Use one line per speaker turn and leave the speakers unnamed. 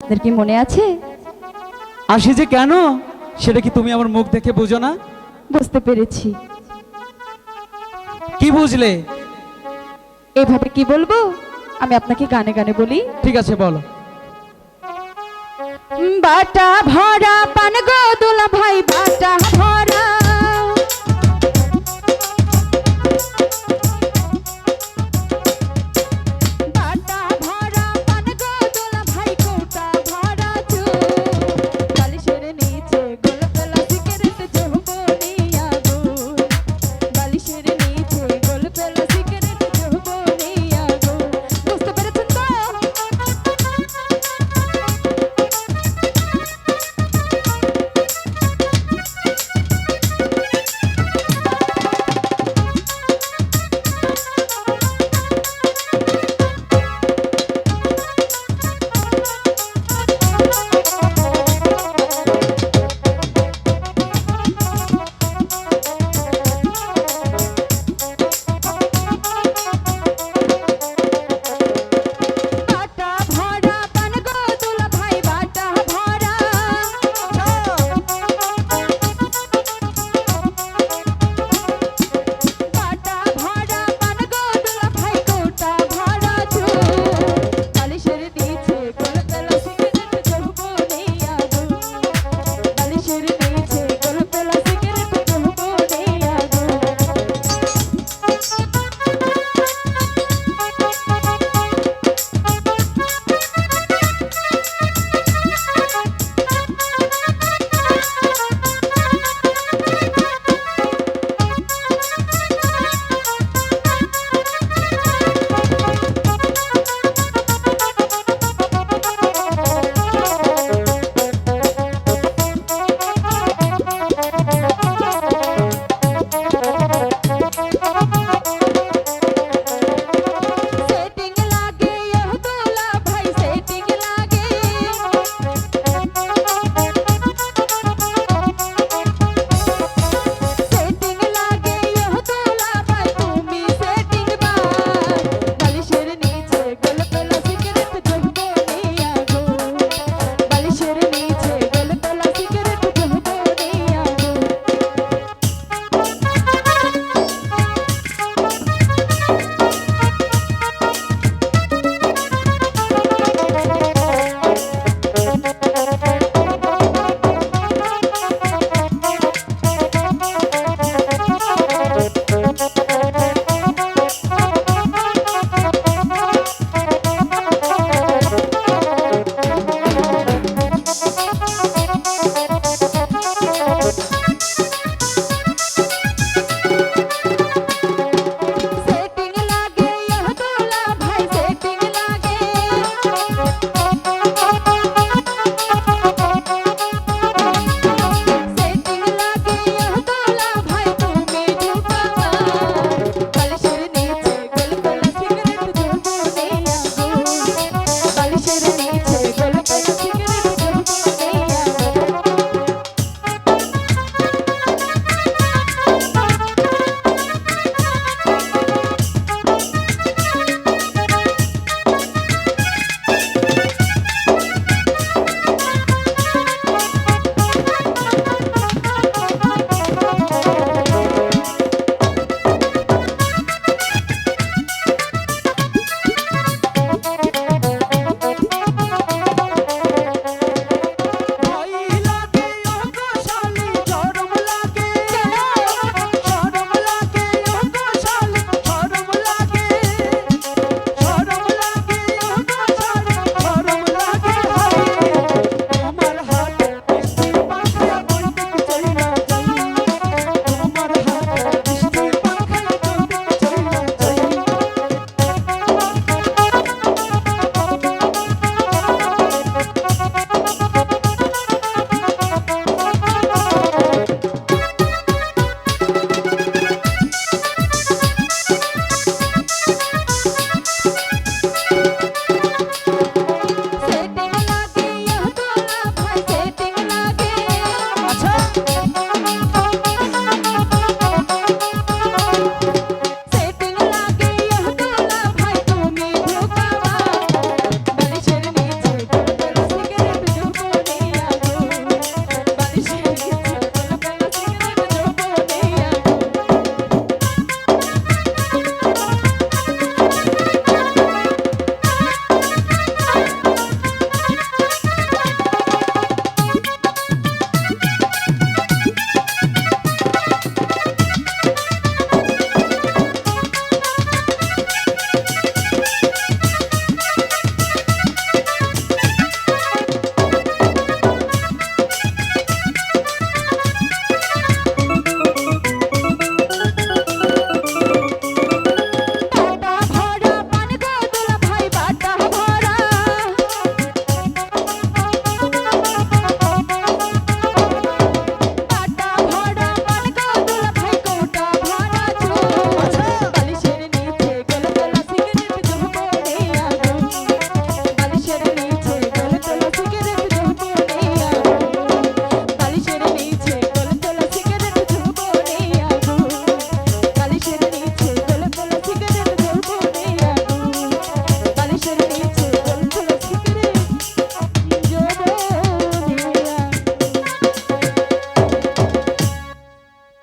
আপনার কি মনে আছে?
আসি যে কেন? সেটা কি তুমি আমার মুখ দেখে বুঝো না?
বুঝতে পেরেছি।
কি বুঝলে?
এভাবে কি বলব? আমি আপনাকে গানে গানে বলি।
ঠিক আছে বলো।
বাটা ভরা পান গো দুলা ভাই বাটা ভরা